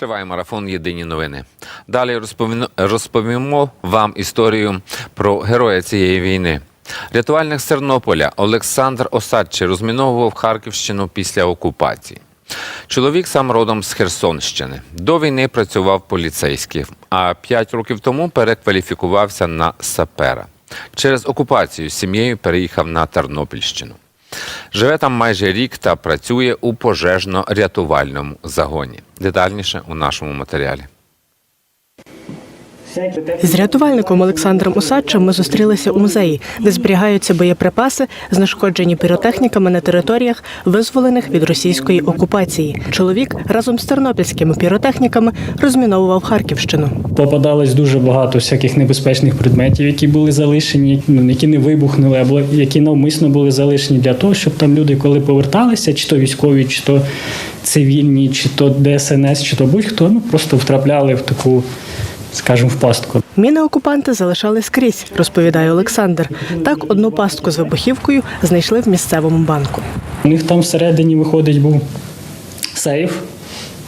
Триває марафон Єдині новини. Далі розповімо, розповімо вам історію про героя цієї війни. Рятувальник з Тернополя Олександр Осадчий розміновував Харківщину після окупації. Чоловік сам родом з Херсонщини. До війни працював поліцейським, а п'ять років тому перекваліфікувався на сапера. Через окупацію з сім'єю переїхав на Тернопільщину. Живе там майже рік та працює у пожежно-рятувальному загоні. Детальніше у нашому матеріалі. З рятувальником Олександром Усадчим ми зустрілися у музеї, де зберігаються боєприпаси, знешкоджені піротехніками на територіях, визволених від російської окупації. Чоловік разом з тернопільськими піротехніками розміновував Харківщину. Попадалось дуже багато всяких небезпечних предметів, які були залишені, ну, які не вибухнули, або які навмисно були залишені для того, щоб там люди, коли поверталися, чи то військові, чи то цивільні, чи то ДСНС, чи то будь-хто, ну просто втрапляли в таку, скажімо, в пастку. Міни окупанти залишали скрізь, розповідає Олександр. Так одну пастку з вибухівкою знайшли в місцевому банку. У них там всередині виходить був сейф.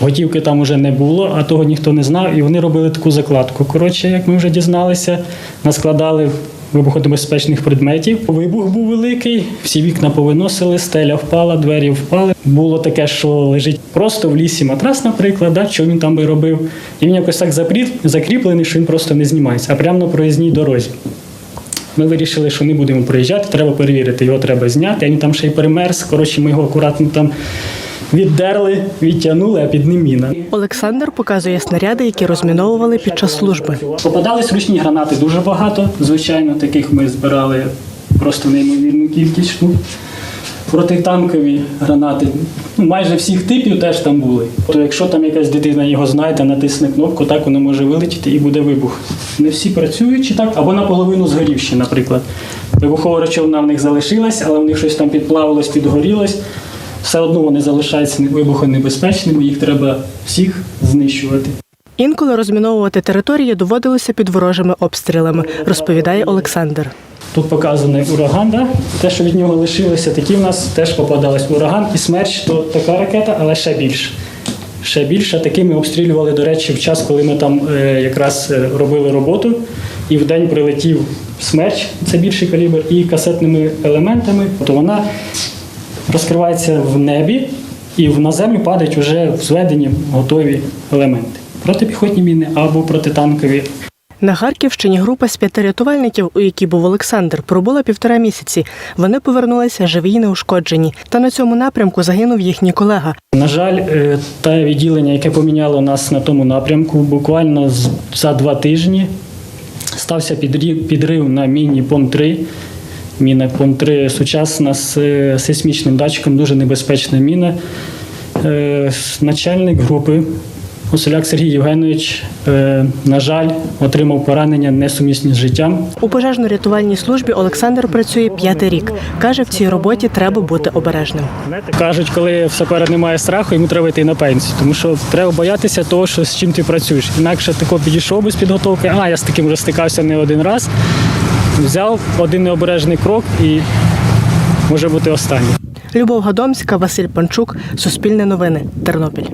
Готівки там уже не було, а того ніхто не знав, і вони робили таку закладку. Коротше, як ми вже дізналися, наскладали вибухонебезпечних предметів. Вибух був великий, всі вікна повиносили, стеля впала, двері впали. Було таке, що лежить просто в лісі матрас, наприклад, да, що він там би робив. І він якось так запрі- закріплений, що він просто не знімається, а прямо на проїзній дорозі. Ми вирішили, що не будемо проїжджати, треба перевірити, його треба зняти. Він там ще й перемерз. Коротше, ми його акуратно там віддерли, відтягнули, а під ним міна. Олександр показує снаряди, які розміновували під час служби. Попадались ручні гранати дуже багато. Звичайно, таких ми збирали просто неймовірну кількість штук. Протитанкові гранати, ну, майже всіх типів теж там були. То якщо там якась дитина його знайде, натисне кнопку, так воно може вилетіти і буде вибух. Не всі працюють чи так, або наполовину згорівші, наприклад. Вибухова речовина в них залишилась, але в них щось там підплавилось, підгорілось. Все одно вони залишаються вибухонебезпечними, їх треба всіх знищувати. Інколи розміновувати території доводилося під ворожими обстрілами, розповідає Олександр. Тут показаний ураган, да? те, що від нього лишилося, такі в нас теж попадались. Ураган і смерч то така ракета, але ще більше. Ще більше. Такими обстрілювали, до речі, в час, коли ми там е, якраз е, робили роботу, і в день прилетів смерч, це більший калібр, і касетними елементами, то вона розкривається в небі і в- на землю падають вже зведені готові елементи. Протипіхотні міни або протитанкові На Харківщині група з п'яти рятувальників, у якій був Олександр, пробула півтора місяці. Вони повернулися живі й неушкоджені. Та на цьому напрямку загинув їхній колега. На жаль, е, те відділення, яке поміняло нас на тому напрямку, буквально за два тижні стався підрив, підрив на міні ПОМ-3. Міна ПОМ-3 сучасна з е, сейсмічним датчиком, дуже небезпечна міна. Е, Начальник групи Осоляк Сергій Євгенович, е, на жаль, отримав поранення несумісні з життям. У пожежно-рятувальній службі Олександр працює п'ятий рік. Каже, в цій роботі треба бути обережним. Кажуть, коли в сапера немає страху, йому треба йти на пенсію, тому що треба боятися того, що з чим ти працюєш. Інакше тако підійшов без підготовки. А я з таким вже стикався не один раз. Взяв один необережний крок і може бути останній. Любов Гадомська, Василь Панчук, Суспільне новини, Тернопіль.